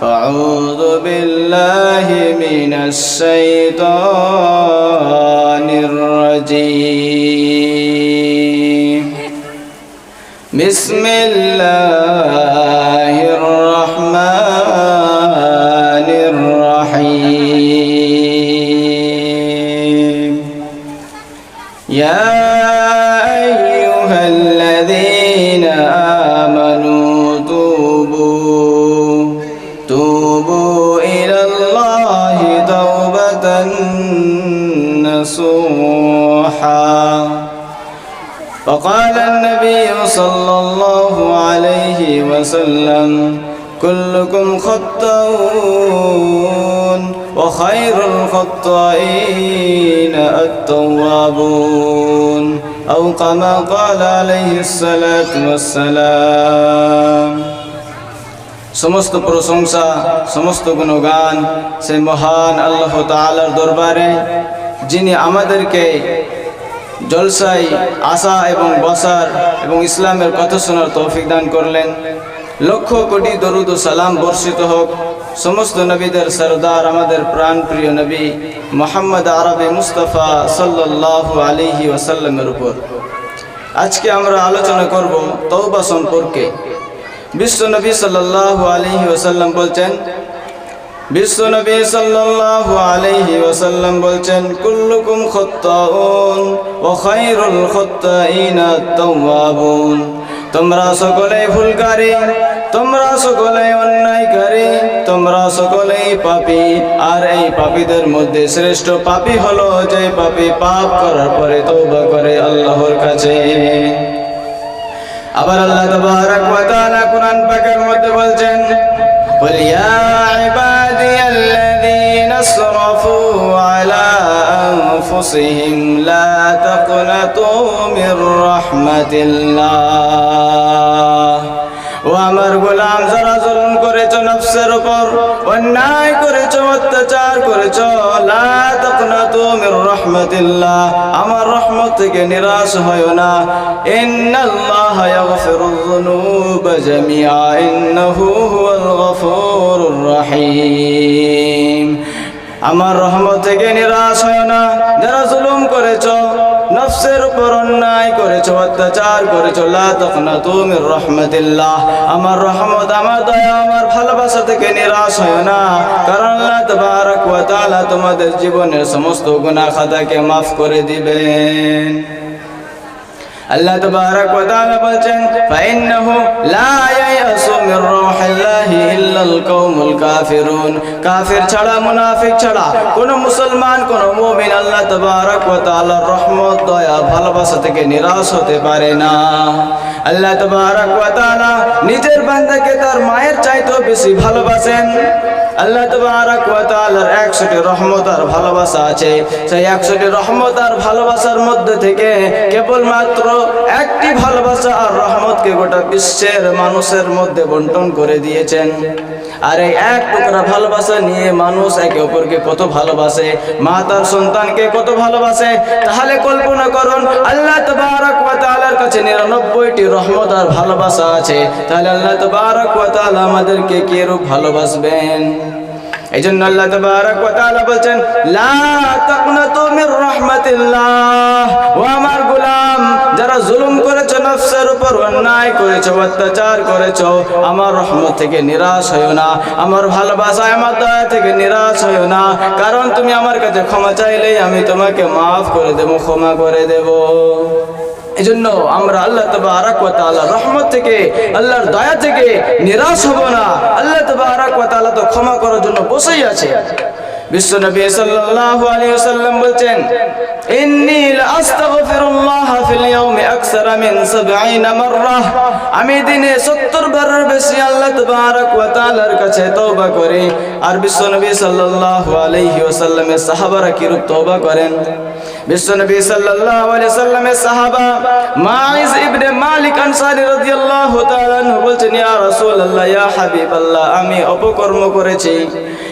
فأعوذ بالله من الشيطان الرجيم. بسم الله نصوحا فقال النبي صلى الله عليه وسلم كلكم خطاؤون وخير الخطائين التوابون. أو كما قال عليه الصلاة والسلام. সমস্ত প্রশংসা, সমস্ত গুণগান সে মহান আল্লাহ তাআলার দরবারে, যিনি আমাদেরকে জলসাই আসা এবং বসার এবং ইসলামের কথা শোনার তৌফিক দান করলেন। লক্ষ কোটি দরুদ ও সালাম বর্ষিত হোক। সমস্ত নবীদের সরদার আমাদের প্রাণ প্রিয় নবী মোহাম্মদ আরবে মুস্তফা সাল্লাল্লাহু আলাইহি ওয়াসাল্লামের উপর। আজকে আমরা আলোচনা করব তৌবা সম্পর্কে। বিশ্ব নবী সাল্লাল্লাহু আলাইহি ওয়াসাল্লাম বলছেন, বিশ্ব নবী সাল্লাল্লাহু আলাইহি ওয়াসাল্লাম বলছেন, কুল্লুকুম খাত্তাউন ওয়া খায়রুল খাত্তাইনা তাওয়াবুন। তোমরা সকলেই ভুলকারী, তোমরা সকলেই অন্যায়কারী, তোমরা সকলেই পাপী। আর এই পাপীদের মধ্যে শ্রেষ্ঠ পাপী হলো যে পাপী পাপ করার পরে তওবা করে আল্লাহর কাছে। আবার আল্লাহ তাবারাক ওয়া তাআলা কোরআন পাকের মধ্যে বলছেন قل يا عبادي الذين اسرفوا على أنفسهم لا تقنطوا من رحمة الله ও আমার রাহমাতিল্লাহ, আমার রহমত থেকে নিরাশ হয় না। ইন্নাল্লাহ ইয়াগফিরুয-যুনুব জামিআ, ইন্নাহু হুয়াল গফুরুর রহিম। আমার রহমত থেকে নিরাশ হয় না, যারা জুলুম করেছ নফসের উপর অন্যায় করেছ, অত্যাচার করেছ মির রাহমাতিল্লাহ। আমার রহমত, আমার দয়া, আমার ভালোবাসা থেকে নিরাশ হয় না। কারণ আল্লাহ তোমাদের জীবনের সমস্ত গুণা খাতাকে মাফ করে দিবেন। আল্লাহ তাবারাক ওয়া তাআলা বলছেন, ফাইন্নাহু লা ইয়ায়াসু মির রাহিল্লাহি ইল্লাল কওমুল কাফিরুন। কাফির ছাড়া, মুনাফিক ছাড়া কোন মুসলমান, কোন মুমিন আল্লাহ তাবারাক ওয়া তাআলার রহমত, দয়া, ভালোবাসা থেকে নিরাশ হতে পারে না। আল্লাহ তাবারাক ওয়া তাআলা নিজের বান্দাকে তার মায়ের চাইতেও বেশি ভালোবাসেন। আল্লাহ তাবারাক ওয়া তাআলার 100টি রহমত আর ভালোবাসা আছে। সেই 100টি রহমত আর ভালোবাসার মধ্যে থেকে কেবলমাত্র একটি ভালোবাসা আর রহমতকে গোটা বিশ্বের মানুষের মধ্যে বন্টন করে দিয়েছেন। আর এই এক টুকরা ভালোবাসা নিয়ে মানুষ একে অপরকে কত ভালোবাসে, মা তার সন্তানকে কত ভালোবাসে, তাহলে কল্পনা করুন, আল্লাহ তাবারাক ওয়া তাআলার কাছে 99টি রহমত আর ভালোবাসা আছে। তাহলে আল্লাহ তাবারাক ওয়া তাআলা আমাদেরকে কি রূপ ভালোবাসবেন? এই জন্য আল্লাহ তাবারাক ওয়া তাআলা বলছেন, লা তাকনাতু মির রাহমাতিল্লাহ। ও আমার গোলাম, যারা জুলুম করেছ, নফসের উপর অন্যায় করেছ, অত্যাচার করেছ, আমার রহমত থেকে নিরাশ হইও না। আমার ভালোবাসায় আমার দয়া থেকে নিরাশ হইও না। কারণ তুমি আমার কাছে ক্ষমা চাইলেই আমি তোমাকে মাফ করে দেবো, ক্ষমা করে দেব। এই জন্য আমরা আল্লাহ তবারক ওয়া তাআলা রহমত থেকে, আল্লাহর দয়া থেকে নিরাশ হব না। আল্লাহ তবারক ওয়া তাআলা তো জন্য বসেই আছে। বিশ্ব নবী সাল্লাল্লাহু আলাইহি ওয়াসাল্লাম বলছেন, ইন্নী লাআস্তাগফিরুল্লাহ ফিল ইয়াউমি আকসারা মিন 70 মাররা। আমি দিনে 70 বারের বেশি আল্লাহ তাবারক ওয়া তাআলার কাছে তওবা করি। আর বিশ্ব নবী সাল্লাল্লাহু আলাইহি ওয়াসাল্লামের সাহাবারা কি রূপ তওবা করেন? বিশ্ব নবী সাল্লাল্লাহু আলাইহি সাল্লামের সাহাবা মাইজ ইবনে মালিক আনসারী রাদিয়াল্লাহু তাআলা বলছেন, ইয়া রাসূলুল্লাহ, ইয়া হাবিবাল্লাহ, আমি অপকর্ম করেছি।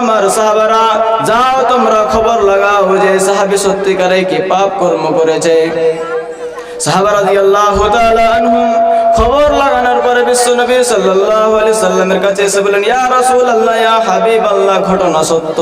আমার সাহাবারা, যাও তোমরা খবর লাগাও যে সাহাবি সত্যিকারে কি পাপ কর্ম করেছে। সাহাবারা দিয়ে তাআলা আনহুম লাগানোর পরে বিশ্ব নবী সাল্লাল্লাহু আলাইহি সাল্লামের কাছে এসে বলেন ইয়া রাসূলুল্লাহ, ইয়া হাবিবাল্লাহ, ঘটনা সত্য।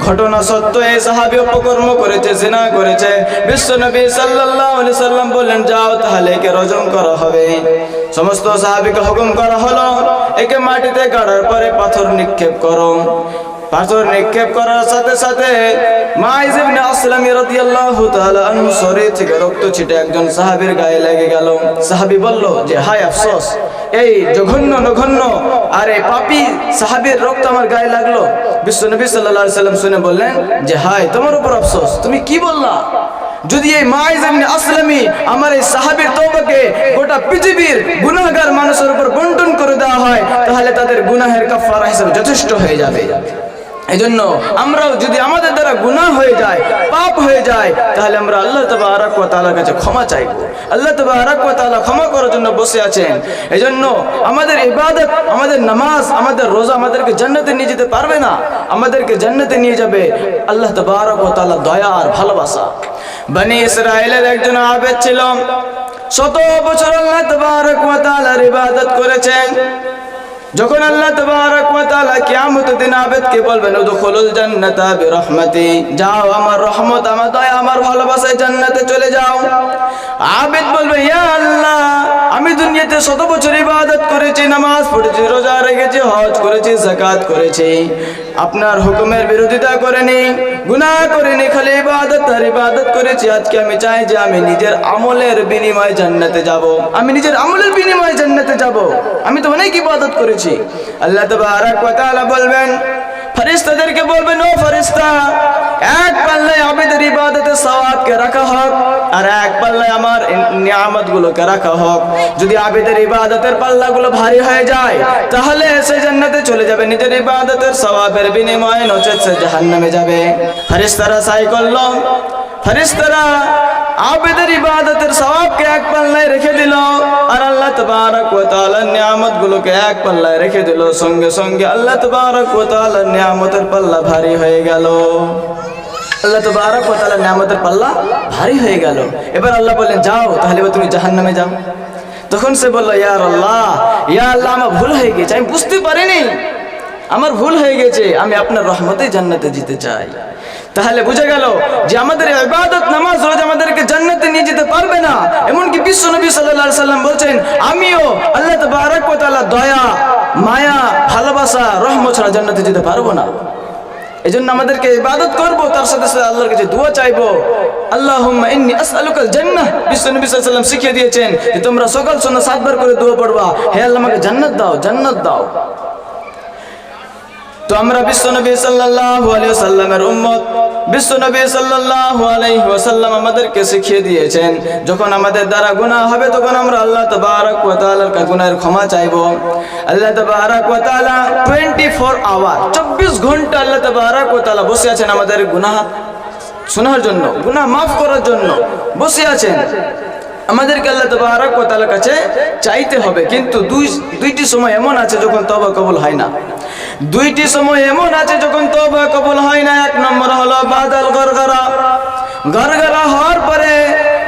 ঘটনা সত্য, এই সাহাবী অপকর্ম করেছে, জিনা করেছে। বিশ্বনবী সাল্লাল্লাহু আলাইহি সাল্লাম বললেন, যাও তাহলে একে রজম করা হবে। সমস্ত সাহাবীকে হুকুম করা হলো। একে মাটিতে গাড়ার পরে পাথর নিক্ষেপ করো। পাথর নিক্ষেপ করার সাথে সাথে মাইজ ইবনে আসলাম রাদিয়াল্লাহু তাআলা আনহু থেকে রক্ত ছিটে একজন সাহাবীর গায়ে লেগে গেল। বলল, যে হায় আফসোস, এই জঘন্য নঘন্য সাহাবীর রক্ত আমার গায়ে লাগল। বিশ্ব নবী সাল্লাল্লাহু আলাইহি সাল্লাম শুনে বললেন, যে হায়, তোমার উপর আফসোস, তুমি কি বললা? যদি এই মাইজ ইবনে আসলামি আমার এই সাহাবীর তওবাকে গোটা পৃথিবীর গুনাহগার মানুষের উপর বন্টন করে দেওয়া হয়, তাহলে তাদের গুনাহের কাফারা হিসেবে যথেষ্ট হয়ে যাবে। এই জন্য আমরাও যদি আমাদের দ্বারা গুনাহ হয়ে যায়, পাপ হয়ে যায়, তাহলে আমরা আল্লাহ তাবারক ওয়া তাআলার কাছে ক্ষমা চাইব আল্লাহ তাবারক ওয়া তাআলা ক্ষমা করার জন্য বসে আছেন। এই জন্য আমাদের ইবাদত, আমাদের নামাজ, আমাদের রোজা আমাদেরকে জান্নাতে নিয়ে যেতে পারবে না। আমাদেরকে জান্নাতে নিয়ে যাবে আল্লাহ তাবারক ওয়া তাআলা দয়া আর ভালোবাসা। বনি ইসরায়েলের একজন আবেদ ছিল। শত বছর আল্লাহ তাবারক ওয়া তাআলার ইবাদত করেছেন। যখন আল্লাহ কিয়ামতের দিন আবেদকে বলবেন জান্নাতা যাও আমার রহমত, আমার দয়া, আমার ভালোবাসায় জান্নাতে চলে যাও। আবেদ বলবে, ইয়া আল্লাহ আমি দুনিয়াতে শত বছর ইবাদত করেছি, নামাজ পড়েছি, রোজা রেখেছি, হজ করেছি, যাকাত করেছি। আপনার হুকুমের বিরোধিতা করেনি, গুনাহ করিনি, খালি ইবাদত আর ইবাদত করেছি। আজকে আমি চাই যে আমি নিজের আমলের বিনিময়ে জান্নাতে যাব। আমি নিজের আমলের বিনিময়ে জান্নাতে যাব। আমি তো অনেক ইবাদত করেছি। আল্লাহ তাবারক ওয়া তাআলা বলবেন, ফেরেশতাদেরকে বলবেন, ও ফেরেশতা, এক পাল্লায় আবেদের ইবাদতের সওয়াবকে রাখা হোক, আর এক পাল্লায় আমার নিয়ামত গুলোকে রাখা হোক। যদি আবেদের ইবাদতের পাল্লাগুলো ভারী হয়ে যায়, তাহলে সে জান্নাতে চলে যাবে। নিজের ইবাদতের সওয়াবের বিনিময়ে নচেত সে জাহান্নামে যাবে। ফেরেশতারা সাই করল। ফেরেশতারা আবেদের ইবাদতের সওয়াবকে এক পাল্লায় রেখে দিল আর আল্লাহ তাবারক ওয়া তাআলার নিয়ামতগুলোকে এক পাল্লায় রেখে দিল। সঙ্গে সঙ্গে আল্লাহ তাবারক ওয়া তাআলার নিয়ামতের পাল্লা ভারী হয়ে গেল। আল্লাহ তাবারক ওয়া তাআলার নিয়ামতের পাল্লা ভারী হয়ে গেল। এবার আল্লাহ বললেন, যাও, তাহলে তুমি জাহান্নামে যাও। তখন সে বলল ইয়ার আল্লাহ, ইয়া আল্লাহ, আমার ভুল হয়ে গেছে, আমি বুঝতে পারিনি। আমার ভুল হয়ে গেছে, আমি আপনার রহমতে জান্নাতে যেতে চাই। তাহলে বুঝে গেল যে আমাদের ইবাদত, নামাজ, রোজ আমাদেরকে জান্নাতে নিয়ে যেতে পারবে না। এমনকি বিশ্ব নবী আলাইহি সাল্লাম বলছেন, আমিও আল্লাহ ওয়া তাআলা দয়া, মায়া, ভালোবাসা, রহমত ছাড়া জান্নাতে যেতে পারব না। এই জন্য আমাদেরকে ইবাদত করব, তার সাথে সাথে আল্লাহর কাছে দোয়া চাইব। আলাইহি সাল্লাম শিখিয়ে দিয়েছেন যে তোমরা সকাল সন্ধ্যা সাতবার করে দোয়া পড়বা। হে আল্লাহ, আমাকে জান্নাত দাও জান্নাত দাও। তো আমরা বিশ্বনবী সাল্লাল্লাহু আলাইহি সাল্লামের উম্মত। বিশ্বনবী সাল্লাল্লাহু আলাইহি ওয়াসাল্লাম আমাদেরকে শিখিয়ে দিয়েছেন, যখন আমাদের দ্বারা গুনাহ হবে তখন আমরা আল্লাহ তাবারক ওয়া তাআলার ক্ষমা চাইব। আল্লাহ তাবারক ওয়া তাআলা 24 আওয়ার 24 ঘণ্টা আল্লাহ তাবারক ওয়া বসে আছেন আমাদের গুনাহ শোনার জন্য, গুনাহ মাফ করার জন্য বসে আছেন। আমাদেরকে আল্লাহ তবারক ও তালার কাছে চাইতে হবে। কিন্তু দুই, দুইটি সময় এমন আছে যখন তবা কবল হয় না। দুইটি সময় এমন আছে যখন তবা কবল হয় না। এক নম্বর হলো বাদল গরগরা। গরগরা হওয়ার পরে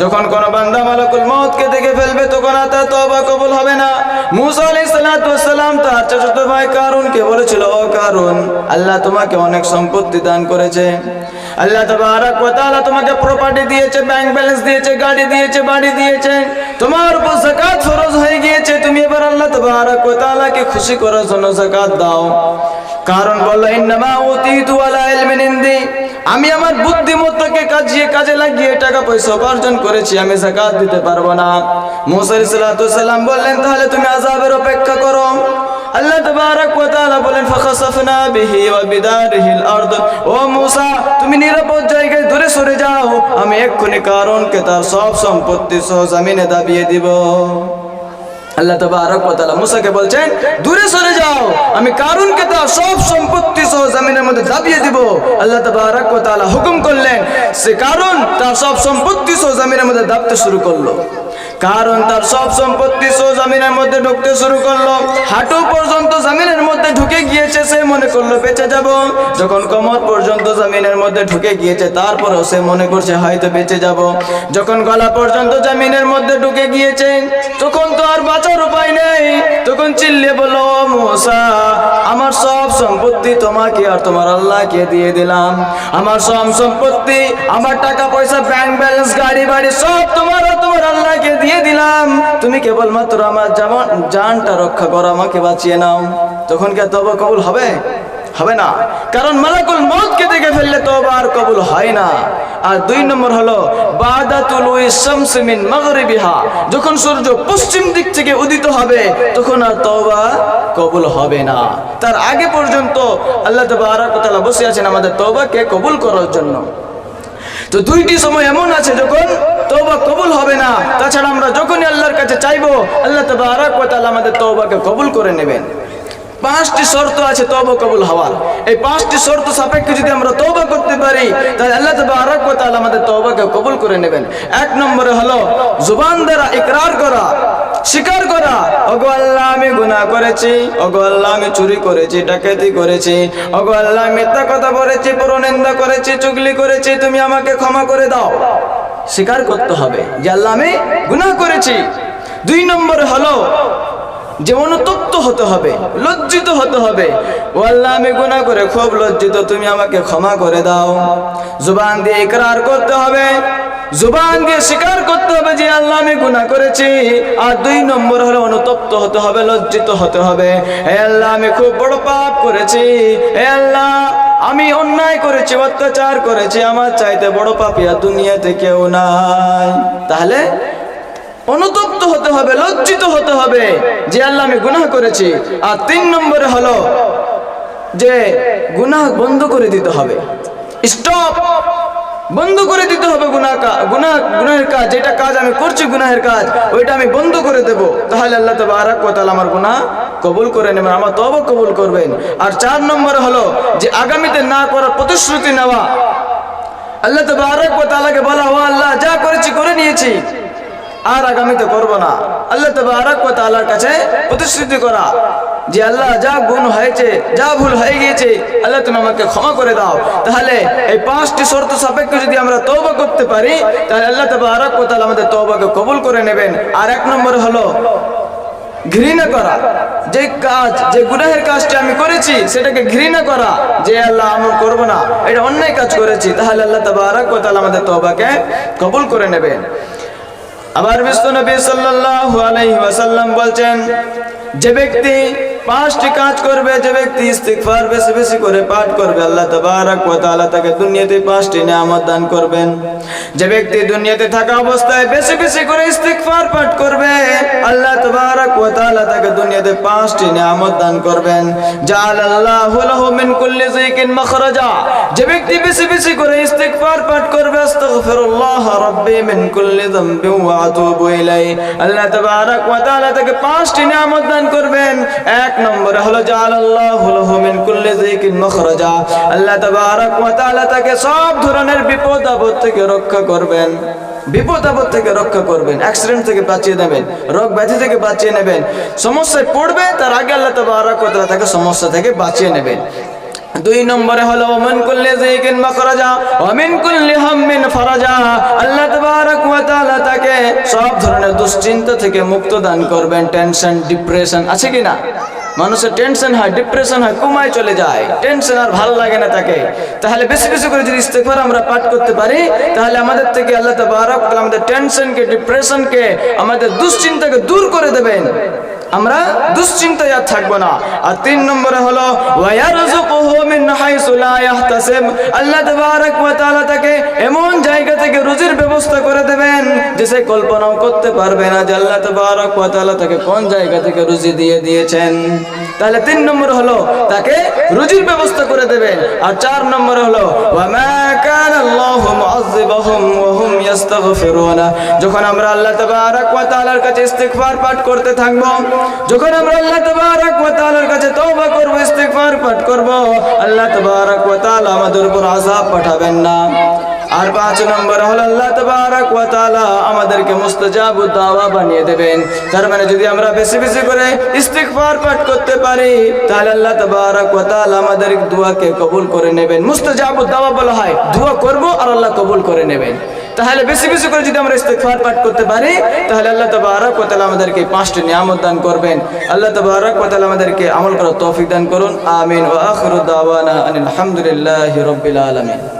যখন কোন বান্দা মালাকুল মউতকে দেখে ফেলবে, তখন আর তার তওবা কবুল হবে না। মুসা আলাইহিস সালাতু ওয়াস সালাম তার চাচাতো ভাই কারুনকে বলেছিল, ও কারুন, আল্লাহ তোমাকে অনেক সম্পত্তি দান করেছে। আল্লাহ তাআলা তোমাকে প্রপার্টি দিয়েছে ব্যাংক ব্যালেন্স দিয়েছে, গাড়ি দিয়েছে, বাড়ি দিয়েছে। তোমার উপর যাকাত ফরজ হয়ে গিয়েছে। তুমি এবার আল্লাহ তাবারাক তাআলাকে খুশি করার জন্য যাকাত দাও। কারণ বলল, ইন্নামা উতিতু আলা ইলমিন ইনদি। আমি আমার বুদ্ধিমত্তাকে কাজিয়ে কাজে লাগিয়ে টাকা পয়সা উপার্জন করেছি, আমি যাকাত দিতে পারব না। মুসা আলাইহিস সালাম বললেন, তাহলে তুমি আজাবের অপেক্ষা করো। আল্লাহ ও তুমি নিরাপদ জায়গায় সরে যাও, আমি এক্ষুনি কারণকে তার সব সম্পত্তি সহ জমিনে দাবিয়ে দিব। আল্লাহ তাআলা মুসাকে বলছেন, দূরে সরে যাও। আমি কারুনকে তার সব সম্পত্তি সহ জমিনের মধ্যে দাবিয়ে দিব। আল্লাহ তাআলা হুকুম করলেন, সে কারণ তার সব সম্পত্তি সহ জমিনের মধ্যে দাবতে শুরু করল। কারণ তার সব সম্পত্তি সহ জমিনের মধ্যে ঢুকতে শুরু করল। হাঁটু পর্যন্ত জমিনের মধ্যে ঢুকে গিয়েছে, সে মনে করল, বেঁচে যাব। যখন কোমর পর্যন্ত জমিনের মধ্যে ঢুকে গিয়েছে, তারপরেও সে মনে করছে, হয়তো বেঁচে যাব। যখন গলা পর্যন্ত জমিনের মধ্যে ঢুকে গিয়েছে, তখন তো আর বাঁচার উপায় নেই। তখন চিল্লে বলল, "ও মূসা, আমার সব সম্পত্তি তোমাকে আর তোমার আল্লাহকে দিয়ে দিলাম। আমার সব সম্পত্তি, আমার টাকা পয়সা ব্যাংক ব্যালেন্স গাড়ি বাড়ি সব তোমার তোমার আল্লাহকে দিয়ে দিলাম। তুমি কেবলমাত্র আমার যেমন জানটা রক্ষা করো, আমাকে বাঁচিয়ে নাও। তখন কি তবা কবুল হবে? হবে না। কারণ মালাকুল মউতকে দেখে ফেললে তওবা আর কবুল হয় না। আর দুই নম্বর হলো যখন সূর্য পশ্চিম দিক থেকে উদিত হবে, তখন আর তওবা কবুল হবে না। তার আগে পর্যন্ত আল্লাহ তাআলা বসে আছেন আমাদের তওবাকে কবুল করার জন্য। তো দুইটি সময় এমন আছে যখন তওবা কবুল হবে না। তাছাড়া আমরা যখনই আল্লাহর কাছে চাইব, আল্লাহ তাবারক ওয়া তাআলা আমাদের তওবাকে কবুল করে নেবেন। পাঁচটি শর্ত আছে তওবা কবুল হওয়ার। এই পাঁচটি শর্ত সাপেক্ষে যদি আমরা তওবা করতে পারি, তাহলে আল্লাহ তাবারক ওয়া তাআলা আমাদের তবাকে কবুল করে নেবেন। এক নম্বরে হলো, জুবান দ্বারা ইকরার করা স্বীকার করা। গুনাহ করেছি, ওগো আল্লাহ আমি চুরি করেছি, ডাকাতি করেছি। ওগো আল্লাহ মিথ্যা কথা বলেছি পরনিন্দা করেছি, চুগলি করেছি, তুমি আমাকে ক্ষমা করে দাও। স্বীকার করতে হবে যে আল্লাহ আমি গুনাহ করেছি। দুই নম্বর হলো যে অনুতপ্ত হতে হবে, লজ্জিত হতে হবে। ও আল্লাহ আমি গুনাহ করে খুব লজ্জিত, তুমি আমাকে ক্ষমা করে দাও। জুবান দিয়ে ইকরার করতে হবে। জুবান দিয়ে স্বীকার করতে হবে যে আল্লাহ আমি গুনাহ করেছি। আর দুই নম্বর হলো অনুতপ্ত হতে হবে, লজ্জিত হতে হবে। হে আল্লাহ, আমি খুব বড় পাপ করেছি। হে আল্লাহ, আমি অন্যায় করেছি, অত্যাচার করেছি। আমার চাইতে বড় পাপিয়া দুনিয়াতে কেউ নাই। তাহলে অনুতপ্ত হতে হবে, লজ্জিত হতে হবে যে আল্লাহ আমি গুনাহ করেছি। আর তিন নম্বরে হলো যে গুনাহ বন্ধ করে দিতে হবে। স্টপ বন্ধ করে দিতে হবে গুনাহ কা- গুনাহ, গুনাহের কাজ, যেটা কাজ আমি করছি গুনাহের কাজ, ওইটা আমি বন্ধ করে দেব। তাহলে আল্লাহ ওয়া তাআলা আমার গুনাহ কবুল করে নেবেন, আমার তওবা কবুল করবেন। আর চার নম্বরে হলো যে আগামীতে না করার প্রতিশ্রুতি নেওয়া। আল্লাহ তাবারাক ওয়া তাআলাকে বলা, ও আল্লাহ, যা করেছি করে নিয়েছি, আর আগামীতে করব না। আল্লাহ তাবারাক ওয়া তাআলার কাছে প্রতিশ্রুতি করা। যে আল্লাহ যা গুণ হয়েছে, যা ভুল হয়ে গিয়েছে, আল্লাহ তুমি আমাকে ক্ষমা করে দাও। তাহলে এই পাঁচটি শর্ত সাপেক্ষে যদি আমরা তওবা করতে পারি, তাহলে আল্লাহ তাবারাক ওয়া তাআলা আমাদের তওবাকে কবুল করে নেবেন। আর এক নম্বর হলো ঘৃণা করা। যে কাজ, যে গুনাহের কাজটি আমি করেছি, সেটাকে ঘৃণা করা। যে আল্লাহ আমি করব না, এটা অন্যায় কাজ করেছি, তাহলে আল্লাহ তাবারাক ওয়া তাআলা আমাদের তওবাকে কবুল করে নেবেন। আবার বিশ্ব নবী আলাইহি ওয়াসাল্লাম বলছেন, যে ব্যক্তি পাঁচটি কাজ করবে, যে ব্যক্তি ইস্তিগফার বেশি বেশি করে পাঠ করবে, আল্লাহ তাবারাক ওয়া তাআলা তাকে দুনিয়াতে পাঁচটি নিয়ামত দান করবেন। যে ব্যক্তি দুনিয়াতে থাকা অবস্থায় বেশি বেশি করে ইস্তিগফার পাঠ করবে, আল্লাহ তাবারাক ওয়া তাআলা তাকে দুনিয়াতে পাঁচটি নিয়ামত দান করবেন। জাআলাল্লাহু লাহু মিন কুল্লি যায়কিন মাখরাজা। যে ব্যক্তি বেশি বেশি করে ইস্তিগফার পাঠ করবে, আস্তাগফিরুল্লাহ রাব্বি মিন কুল্লি যামবিন ওয়া আতুবু ইলাই আল্লাহ তাবারাক ওয়া তাআলা তাকে পাঁচটি নিয়ামত দান করবেন। এক নম্বরে হলো জাআলাল্লাহু লাহু মিন কুল্লি যায়কিন মাখরাজা। আল্লাহ তাবারাক তাকে সব ধরনের বিপদ আপদ থেকে রক্ষা করবেন। বিপদ আপদ থেকে রক্ষা করবেন অ্যাক্সিডেন্ট থেকে বাঁচিয়ে দেবেন রোগ ব্যাধি থেকে বাঁচিয়ে নেবেন। সমস্যায় পড়বে, তার আগে আল্লাহ তাবারাক তাকে সমস্যা থেকে বাঁচিয়ে নেবেন। দুই নম্বরে হলো, ওমান কুল্লি যায়কিন মাখরাজা ওয়া মিন কুল্লি হাম্মিন ফারাজা। আল্লাহ তাবারাক ওয়া তাআলা তাকে সব ধরনের দুশ্চিন্তা থেকে মুক্ত দান করবেন। টেনশন, ডিপ্রেশন আছে কি না মানুষের টেনশন হয় ডিপ্রেশন হয়, কুমায় চলে যায়। টেনশন আর ভালো লাগে না তাকে। তাহলে বেশি বেশি করে যদি ইস্তেফার আমরা পাঠ করতে পারি, তাহলে আমাদের থেকে আল্লাহ তাবারক আমাদের টেনশনকে ডিপ্রেশনকে আমাদের দুশ্চিন্তাকে দূর করে দেবেন। আমরা দুশ্চিন্তায় আর থাকব না। আর তিন নম্বরে হলো আল্লাহ তাকে এমন জায়গা থেকে রুজির ব্যবস্থা করে দেবেন যে সে কল্পনাও করতে পারবে না যে আল্লাহ তাবারাক তাআলা তাকে কোন জায়গা থেকে রুজি দিয়ে দিয়েছেন। তাহলে তিন নম্বর হলো, তাকে রুজির ব্যবস্থা করে দেবেন। আর চার নম্বর হলো, ওয়া মা কানা আল্লাহু মুআযযিবাহুম ওয়া যখন আমরা আল্লাহ তাআলার কাছে ইস্তেকবার পাঠ করতে থাকব, যখন আমরা আল্লাহ তাআলার কাছে তওবা করব ইস্তেকবার পাঠ করব, আল্লাহ তাআলা আমাদের উপর আযাব পাঠাবেন না। আর পাঁচ নম্বর হলো আল্লাহ তাবারাক ওয়া তাআলা আমাদেরকে মুস্তাজাবু দাওয়া বানিয়ে দেবেন। তার মানে যদি আমরা বেশি বেশি করে ইস্তিগফার পাঠ করতে পারি, তাহলে আল্লাহ তাবারাক ওয়া তাআলা আমাদের দোয়াকে কবুল করে নেবেন। মুস্তাজাবু দাওয়া বলা হয়, দোয়া করব আর আল্লাহ কবুল করে নেবেন। তাহলে বেশি বেশি করে যদি আমরা ইস্তেগফার পাঠ করতে পারি, তাহলে আল্লাহ তাবারাক ওয়া তাআলা আমাদেরকে পাঁচটি নিয়ামত দান করবেন। আল্লাহ তাবারাক তাআলা আমাদেরকে আমল করার তৌফিক দান করুন। আমিন। ওয়া আখিরু দাওয়ানা আনিল হামদুলিল্লাহি রাব্বিল আলামিন।